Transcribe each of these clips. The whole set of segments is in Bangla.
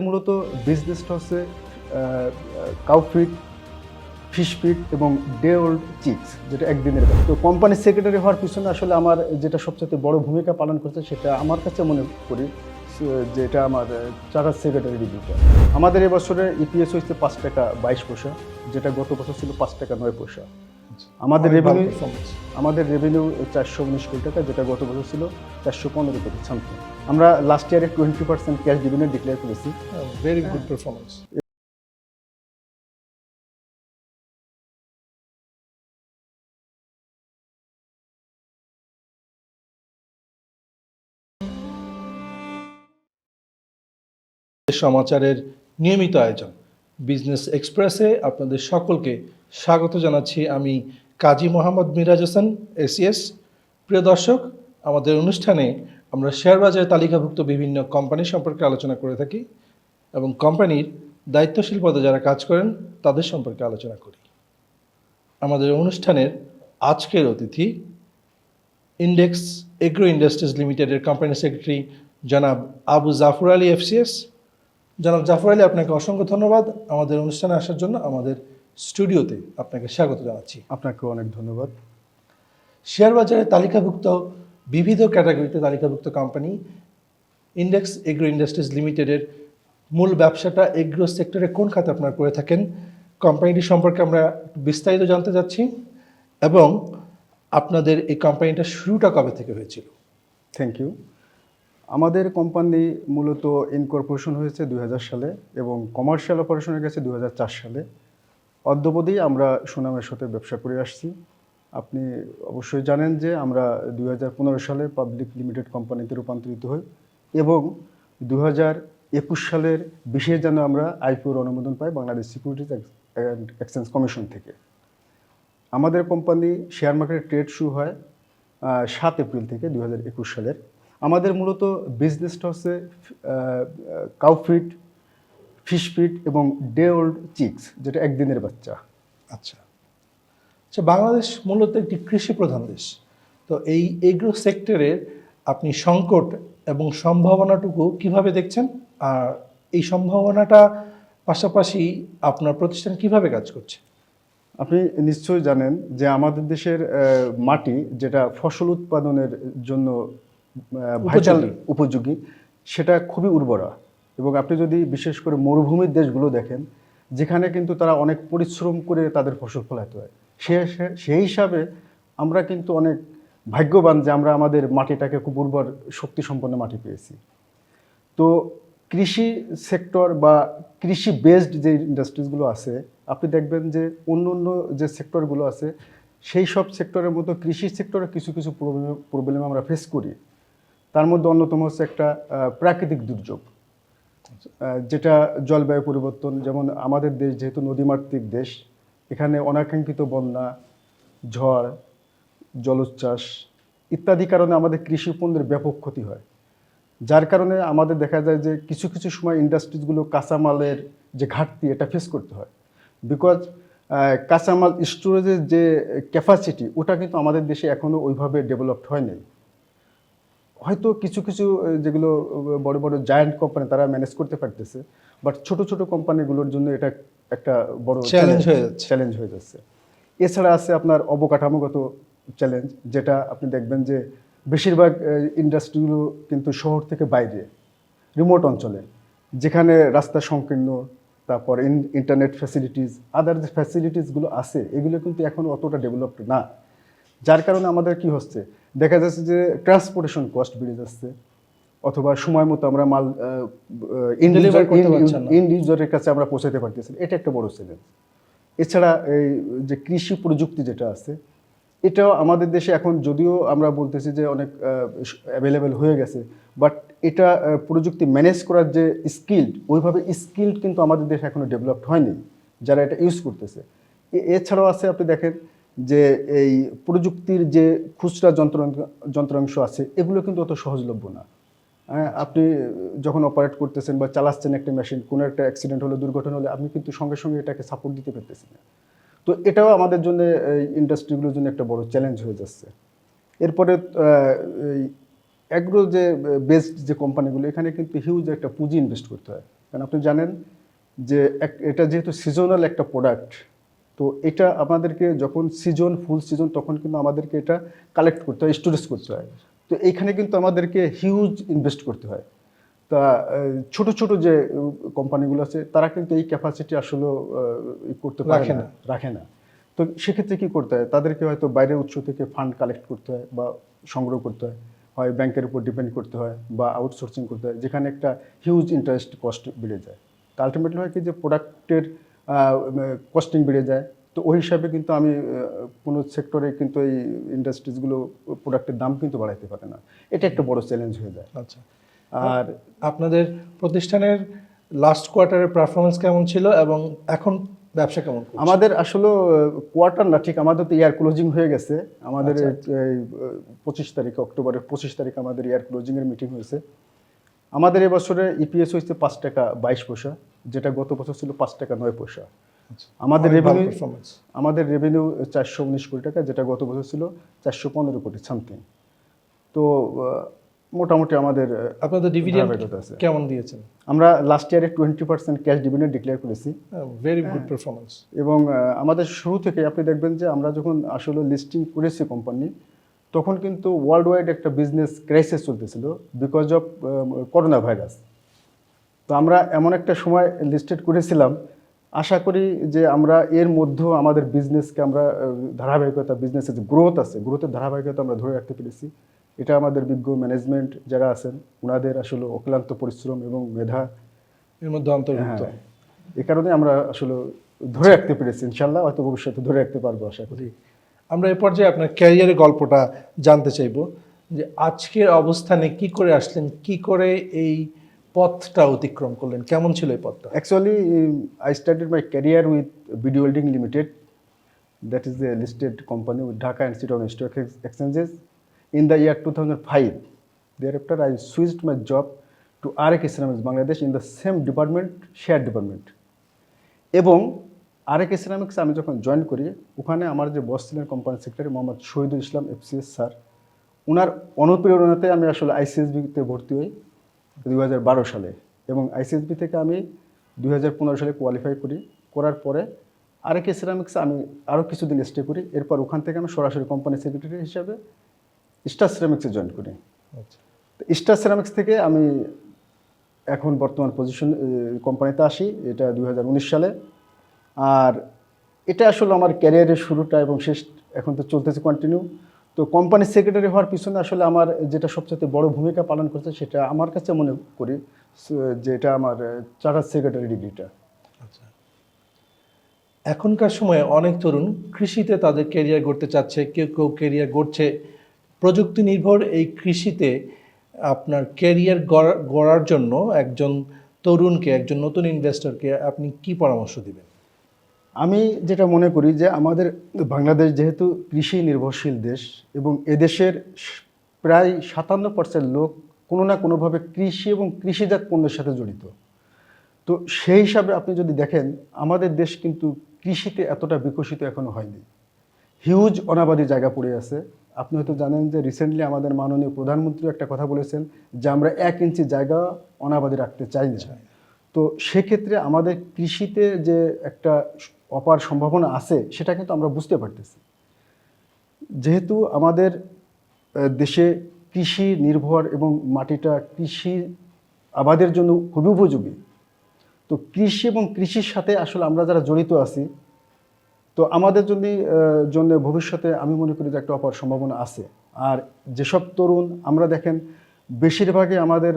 মূলত বিজনেসটা হচ্ছে কাউফিট ফিশ ফিট এবং ডে ওল্ড চিপস যেটা একদিনের ব্যাপার। তো কোম্পানির সেক্রেটারি হওয়ার পিছনে আসলে আমার যেটা সবচেয়ে বড় ভূমিকা পালন করছে, সেটা আমার কাছে মনে করি যেটা আমার চার্টার সেক্রেটারি রিভিউটা আমাদের এবছরে ইপিএস হয়েছে পাঁচ টাকা বাইশ পয়সা, যেটা গত বছর ছিল পাঁচ টাকা নয় পয়সা আমাদের রেভিনিউ আমাদের রেভিনিউ চারশো উনিশ কোটি টাকা যেটা গত বছর ছিল চারশো পনেরো কোটি সামথিং আমরা লাস্ট ইয়ারে twenty percent cash dividend declare করেছি। ভেরি গুড পারফরমেন্স সমাচারের নিয়মিত আয়োজন। বিজনেস এক্সপ্রেসে আপনাদের সকলকে স্বাগত জানাচ্ছি আমি কাজী মোহাম্মদ মিরাজ হোসেন, এসিএস। প্রিয় দর্শক, আমাদের অনুষ্ঠানে আমরা শেয়ার বাজারে তালিকাভুক্ত বিভিন্ন কোম্পানি সম্পর্কে আলোচনা করে থাকি এবং কোম্পানির দায়িত্বশীল পদে যারা কাজ করেন, তাদের সম্পর্কে আলোচনা করি। আমাদের অনুষ্ঠানের আজকের অতিথি ইন্ডেক্স এগ্রো ইন্ডাস্ট্রিজ লিমিটেডের কোম্পানি সেক্রেটারি জনাব আবু জাফর আলী এফসিএস। জনাব জাফর আলী আপনাকে অসংখ্য ধন্যবাদ। আমাদের অনুষ্ঠানে আসার জন্য আমাদের স্টুডিওতে আপনাকে স্বাগত জানাচ্ছি। আপনাকেও অনেক ধন্যবাদ। শেয়ার বাজারে তালিকাভুক্ত বিবিধ ক্যাটাগরিতে তালিকাভুক্ত কোম্পানি ইন্ডেক্স এগ্রো ইন্ডাস্ট্রিজ লিমিটেডের মূল ব্যবসাটা এগ্রো সেক্টরে কোন খাতে আপনারা করে থাকেন কোম্পানিটি সম্পর্কে আমরা বিস্তারিত জানতে যাচ্ছি এবং আপনাদের এই কোম্পানিটা শুরুটা কবে থেকে হয়েছিল? থ্যাংক ইউ আমাদের কোম্পানি মূলত ইনকর্পোরেশন হয়েছে দু হাজার সালে এবং কমার্শিয়াল অপারেশনে গেছে দু হাজার চার সালে। অদ্যবধি আমরা সুনামের সাথে ব্যবসা করে আসছি। আপনি অবশ্যই জানেন যে আমরা দুই হাজার পনেরো সালে পাবলিক লিমিটেড কোম্পানিতে রূপান্তরিত হই এবং দু একুশ সালের বিশেষ যেন আমরা আইপিওর অনুমোদন পাই বাংলাদেশ সিকিউরিটিজ এক্সচেঞ্জ কমিশন থেকে। আমাদের কোম্পানি শেয়ার মার্কেটে ট্রেড শুরু হয় সাত এপ্রিল থেকে দু হাজার একুশ সালের। আমাদের মূলত বিজনেসটা হচ্ছে কাউফিট ফিশ ফিট এবং ডে ওল্ড চিক্স যেটা একদিনের বাচ্চা। আচ্ছা। আচ্ছা বাংলাদেশ মূলত একটি কৃষি প্রধান দেশ। তো এই এগ্রো সেক্টরের আপনি সংকট এবং সম্ভাবনাটুকু কীভাবে দেখছেন? আর এই সম্ভাবনাটা পাশাপাশি আপনার প্রতিষ্ঠান কীভাবে কাজ করছে? আপনি নিশ্চয়ই জানেন যে আমাদের দেশের মাটি যেটা ফসল উৎপাদনের জন্য ভাইটাল উপযোগী। সেটা খুবই উর্বরা। এবং আপনি যদি বিশেষ করে মরুভূমির দেশগুলো দেখেন যেখানে কিন্তু তারা অনেক পরিশ্রম করে তাদের ফসল ফলাতে হয় সে সে- সেই হিসাবে আমরা কিন্তু অনেক ভাগ্যবান যে আমরা আমাদের মাটিটাকে খুব উর্বর শক্তি সম্পন্ন মাটি পেয়েছি। তো কৃষি সেক্টর বা কৃষি বেসড যে ইন্ডাস্ট্রিজগুলো আছে আপনি দেখবেন যে অন্য অন্য যে সেক্টরগুলো আছে সেই সব সেক্টরের মতো কৃষি সেক্টরে কিছু কিছু প্রবলেম প্রবলেম আমরা ফেস করি। তার মধ্যে অন্যতম হচ্ছে একটা প্রাকৃতিক দুর্যোগ যেটা জলবায়ু পরিবর্তন, যেমন আমাদের দেশ যেহেতু নদীমাতৃক দেশ, এখানে অনাকাঙ্ক্ষিত বন্যা, ঝড়, জলোচ্ছ্বাস ইত্যাদি কারণে আমাদের কৃষি পণ্যের ব্যাপক ক্ষতি হয়। যার কারণে আমাদের দেখা যায় যে কিছু কিছু সময় ইন্ডাস্ট্রিজগুলো কাঁচামালের যে ঘাটতি, এটা ফেস করতে হয়। বিকজ কাঁচামাল স্টোরেজের যে ক্যাপাসিটি ওটা কিন্তু আমাদের দেশে এখনও ওইভাবে ডেভেলপড হয়নি হয়তো কিছু কিছু যেগুলো বড় বড় জায়ান্ট কোম্পানি তারা ম্যানেজ করতে পারতেছে বাট ছোট ছোট কোম্পানিগুলোর জন্য এটা একটা বড় Challenge হয়ে যাচ্ছে। চ্যালেঞ্জ হয়ে যাচ্ছে এছাড়া আছে আপনার অবকাঠামোগত চ্যালেঞ্জ যেটা আপনি দেখবেন যে বেশিরভাগ ইন্ডাস্ট্রিগুলো কিন্তু শহর থেকে বাইরে রিমোট অঞ্চলে যেখানে রাস্তা সংকীর্ণ তারপর ইন্টারনেট ফ্যাসিলিটিস আদার যে ফ্যাসিলিটিসগুলো আছে এগুলো কিন্তু এখন অতটা ডেভেলপড না যার কারণে আমাদের কি হচ্ছে? দেখা যাচ্ছে যে ট্রান্সপোর্টেশন কস্ট বেড়ে যাচ্ছে অথবা সময় মতো আমরা মাল Deliver করতে পারছেন না। ইন্ড ইউজারের কাছে আমরা পৌঁছাতে পারতেছি এটা একটা বড় চ্যালেঞ্জ এছাড়া এই যে কৃষি প্রযুক্তি যেটা আছে এটাও আমাদের দেশে এখন যদিও আমরা বলতেছি যে অনেক অ্যাভেলেবেল হয়ে গেছে বাট এটা প্রযুক্তি ম্যানেজ করার যে স্কিল্ড ওইভাবে স্কিল্ড কিন্তু আমাদের দেশে এখনও ডেভেলপড হয়নি যারা এটা ইউজ করতেছে। এছাড়াও আছে আপনি দেখেন যে এই প্রযুক্তির যে খুচরা যন্ত্র যন্ত্রাংশ আছে এগুলো কিন্তু অত সহজলভ্য না। হ্যাঁ, আপনি যখন অপারেট করতেছেন বা চালাচ্ছেন একটা মেশিন কোনো একটা অ্যাক্সিডেন্ট হলে দুর্ঘটনা হলে আপনি কিন্তু সঙ্গে সঙ্গে এটাকে সাপোর্ট দিতে পারতেছেন তো এটাও আমাদের জন্য এই ইন্ডাস্ট্রিগুলোর জন্য একটা বড় চ্যালেঞ্জ হয়ে যাচ্ছে। এরপরে অ্যাগ্রো যে বেসড যে কোম্পানিগুলো এখানে কিন্তু হিউজ একটা পুঁজি ইনভেস্ট করতে হয়। কারণ আপনি জানেন যে এটা যেহেতু সিজনাল একটা প্রোডাক্ট তো এটা আমাদেরকে যখন সিজন ফুল সিজন তখন কিন্তু আমাদেরকে এটা কালেক্ট করতে হয় স্টোরেজ করতে হয়। তো এইখানে কিন্তু আমাদেরকে হিউজ ইনভেস্ট করতে হয়। তা ছোট ছোট যে কোম্পানিগুলো আছে তারা কিন্তু এই ক্যাপাসিটি আসলে করতে পারে রাখে না না। রাখে না। তো সেক্ষেত্রে কী করতে হয়? তাদেরকে হয়তো বাইরের উৎস থেকে ফান্ড কালেক্ট করতে হয় বা সংগ্রহ করতে হয়। হয় ব্যাংকের উপর ডিপেন্ড করতে হয় বা আউটসোর্সিং করতে হয় যেখানে একটা হিউজ ইন্টারেস্ট কস্ট বেড়ে যায়। তা আলটিমেটলি হয় কি যে প্রোডাক্টের কস্টিং বেড়ে যায়। তো ওই হিসাবে কিন্তু আমি কোনো সেক্টরে কিন্তু এই ইন্ডাস্ট্রিজগুলো প্রোডাক্টের দাম কিন্তু বাড়াইতে পারে না। এটা একটা বড় চ্যালেঞ্জ হয়ে যায়। আচ্ছা। আর আপনাদের প্রতিষ্ঠানের লাস্ট কোয়ার্টারের পারফরমেন্স কেমন ছিল এবং এখন ব্যবসা কেমন আমাদের আসলে কোয়ার্টার না ঠিক আমাদের তো ইয়ার ক্লোজিং হয়ে গেছে। আমাদের আচ্ছা, এই পঁচিশ তারিখ অক্টোবরের পঁচিশ তারিখ আমাদের ইয়ার ক্লোজিংয়ের মিটিং হয়েছে। আমাদের এবছরে ইপিএস হয়েছে পাঁচ টাকা বাইশ পয়সা। যেটা গত বছর ছিল পাঁচ টাকা নয় পয়সা আচ্ছা। আমাদের রেভিনিউ আমাদের রেভিনিউ চারশো উনিশ কোটি টাকা যেটা গত বছর ছিল চারশো পনেরো কোটি সামথিং তো মোটামুটি আমাদের আপনাদের ডিভিডেন্ড আছে। কেমন দিয়েছেন আমরা লাস্ট ইয়ারে twenty percent cash dividend declare করেছি ভেরি। গুড পারফরমেন্স এবং আমাদের শুরু থেকে আপনি দেখবেন যে আমরা যখন আসলে লিস্টিং করেছি কোম্পানি তখন কিন্তু ওয়ার্ল্ড ওয়াইড একটা বিজনেস ক্রাইসিস চলতেছিল বিকজ অফ করোনা ভাইরাস তো আমরা এমন একটা সময় লিস্টেড করেছিলাম। আশা করি যে আমরা এর মধ্যেও আমাদের বিজনেসকে আমরা ধারাবাহিকতা বিজনেসের যে গ্রোথ আছে গ্রোথের ধারাবাহিকতা আমরা ধরে রাখতে পেরেছি। এটা আমাদের বিজ্ঞ ম্যানেজমেন্ট যারা আছেন ওনাদের আসলে অক্লান্ত পরিশ্রম এবং মেধা এর মধ্যে অন্তর্ভুক্ত। হ্যাঁ এই কারণে আমরা আসলে ধরে রাখতে পেরেছি ইনশাল্লাহ হয়তো ভবিষ্যতে ধরে রাখতে পারব আশা করি। আমরা এ পর্যায়ে আপনার ক্যারিয়ারের গল্পটা জানতে চাইব যে আজকের অবস্থানে কি করে আসলেন কি করে এই পথটা অতিক্রম করলেন? কেমন ছিল এই পথটা? Actually I started my career with video holding limited that is a listed company with Dhaka institute of stock exchanges in the year two thousand five there after I switched my job to আর এক Islamic Bangladesh in the same department share department এবং আর এক ইসলামিক্সে আমি যখন জয়েন করি, ওখানে আমার যে বস ছিলেন company secretary Mohammad Shahidul Islam FCS sir ওনার অনুপ্রেরণাতে আমি আসলে আইসিএসবিতে ভর্তি হই। দুই হাজার বারো সালে এবং আইসিএসবি থেকে আমি দুই হাজার পনেরো সালে কোয়ালিফাই করি। করার পরে আরএকে সিরামিক্সে আমি আরও কিছুদিন স্টে করি। এরপর ওখান থেকে আমি সরাসরি কোম্পানি সেক্রেটারি হিসাবে স্টার সিরামিক্সে জয়েন করি। আচ্ছা। তো স্টার সিরামিক্স থেকে আমি এখন বর্তমান পজিশন কোম্পানিতে আসি এটা দু হাজার উনিশ সালে। আর এটা আসলে আমার ক্যারিয়ারের শুরুটা এবং শেষ এখন তো চলতেছে কন্টিনিউ তো কোম্পানির সেক্রেটারি হওয়ার পিছনে আসলে আমার যেটা সবচেয়ে বড় ভূমিকা পালন করছে সেটা আমার কাছে মনে করি, স- যে এটা আমার চার্টার সেক্রেটারি ডিগ্রিটা। আচ্ছা। এখনকার সময়ে অনেক তরুণ কৃষিতে তাদের কেরিয়ার গড়তে চাচ্ছে, কেউ কেউ কেরিয়ার গড়ছে। প্রযুক্তি নির্ভর এই কৃষিতে আপনার ক্যারিয়ার গড়ার জন্য একজন তরুণকে, একজন নতুন ইনভেস্টরকে আপনি কি পরামর্শ দিবেন? আমি যেটা মনে করি যে আমাদের বাংলাদেশ যেহেতু কৃষি নির্ভরশীল দেশ এবং এদেশের প্রায় সাতান্ন পার্সেন্ট লোক কোনো না কোনোভাবে কৃষি এবং কৃষিজাত পণ্যের সাথে জড়িত। তো সেই হিসাবে আপনি যদি দেখেন আমাদের দেশ কিন্তু কৃষিতে এতটা বিকশিত এখনও হয়নি। হিউজ অনাবাদী জায়গা পড়ে আছে। আপনি হয়তো জানেন যে রিসেন্টলি আমাদের মাননীয় প্রধানমন্ত্রী একটা কথা বলেছেন যে আমরা এক ইঞ্চি জায়গা অনাবাদী রাখতে চাই না। তো সেক্ষেত্রে আমাদের কৃষিতে যে একটা অপার সম্ভাবনা আছে, সেটা কিন্তু আমরা বুঝতে পারতেছি। যেহেতু আমাদের দেশে কৃষি নির্ভর এবং মাটিটা কৃষি আবাদের জন্য খুবই উপযোগী, তো কৃষি এবং কৃষির সাথে আসলে আমরা যারা জড়িত আছি, তো আমাদের জন্য জন্য ভবিষ্যতে আমি মনে করি যে একটা অপার সম্ভাবনা আছে। আর যেসব তরুণ, আমরা দেখেন বেশিরভাগই আমাদের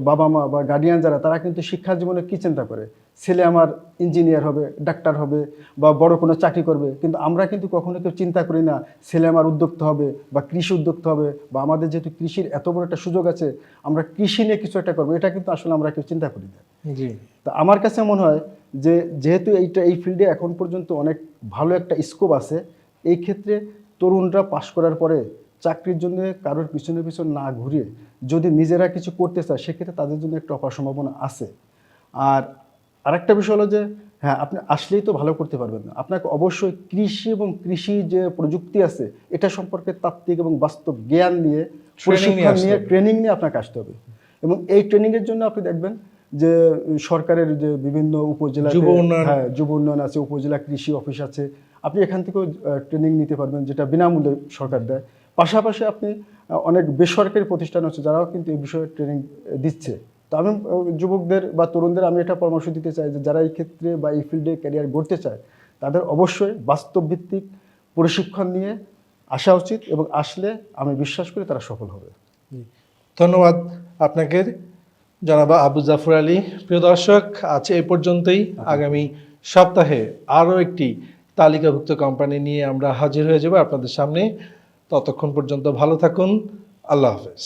বাবা মা বা গার্ডিয়ান যারা তারা কিন্তু শিক্ষা জীবনে কী চিন্তা করে? ছেলে আমার ইঞ্জিনিয়ার হবে ডাক্তার হবে বা বড় কোনো চাকরি করবে কিন্তু আমরা কিন্তু কখনো কেউ চিন্তা করি না ছেলে আমার উদ্যোক্তা হবে বা কৃষি উদ্যোক্তা হবে বা আমাদের যেহেতু কৃষির এত বড় একটা সুযোগ আছে আমরা কৃষি নিয়ে কিছু একটা করব এটা কিন্তু আসলে আমরা কেউ চিন্তা করি না। জি। তা আমার কাছে মনে হয় যে যেহেতু এইটা এই ফিল্ডে এখন পর্যন্ত অনেক ভালো একটা স্কোপ আছে এই ক্ষেত্রে তরুণরা পাশ করার পরে চাকরির জন্য কারোর পিছনে পিছনে না ঘুরিয়ে যদি নিজেরা কিছু করতে চায় সেক্ষেত্রে তাদের জন্য একটা অপার সম্ভাবনা আছে। আর আরেকটা বিষয় হলো যে হ্যাঁ আপনি আসলেই তো ভালো করতে পারবেন না। আপনাকে অবশ্যই কৃষি এবং কৃষি যে প্রযুক্তি আছে এটা সম্পর্কে তাত্ত্বিক এবং বাস্তব জ্ঞান নিয়ে প্রশিক্ষণ নিয়ে ট্রেনিং নিয়ে আপনাকে আসতে হবে। এবং এই ট্রেনিংয়ের জন্য আপনি দেখবেন যে সরকারের যে বিভিন্ন উপজেলা যুব উন্নয়ন। হ্যাঁ যুব উন্নয়ন আছে উপজেলা কৃষি অফিস আছে। আপনি এখান থেকেও ট্রেনিং নিতে পারবেন যেটা বিনামূল্যে সরকার দেয়। পাশাপাশি আপনি অনেক বেসরকারি প্রতিষ্ঠান আছে যারাও কিন্তু এই বিষয়ে ট্রেনিং দিচ্ছে। তো আমি যুবকদের বা তরুণদের আমি এটা পরামর্শ দিতে চাই যে যারা এই ক্ষেত্রে বা এই ফিল্ডে ক্যারিয়ার গড়তে চায় তাদের অবশ্যই বাস্তবভিত্তিক প্রশিক্ষণ নিয়ে আসা উচিত এবং আসলে আমি বিশ্বাস করি তারা সফল হবে। ধন্যবাদ আপনাকে। জানাবা আবু জাফর আলী প্রিয় দর্শক আজ এই পর্যন্তই। আগামী সপ্তাহে আরও একটি তালিকাভুক্ত কোম্পানি নিয়ে আমরা হাজির হয়ে যাব আপনাদের সামনে। ততক্ষণ পর্যন্ত ভালো থাকুন। আল্লাহ হাফেজ।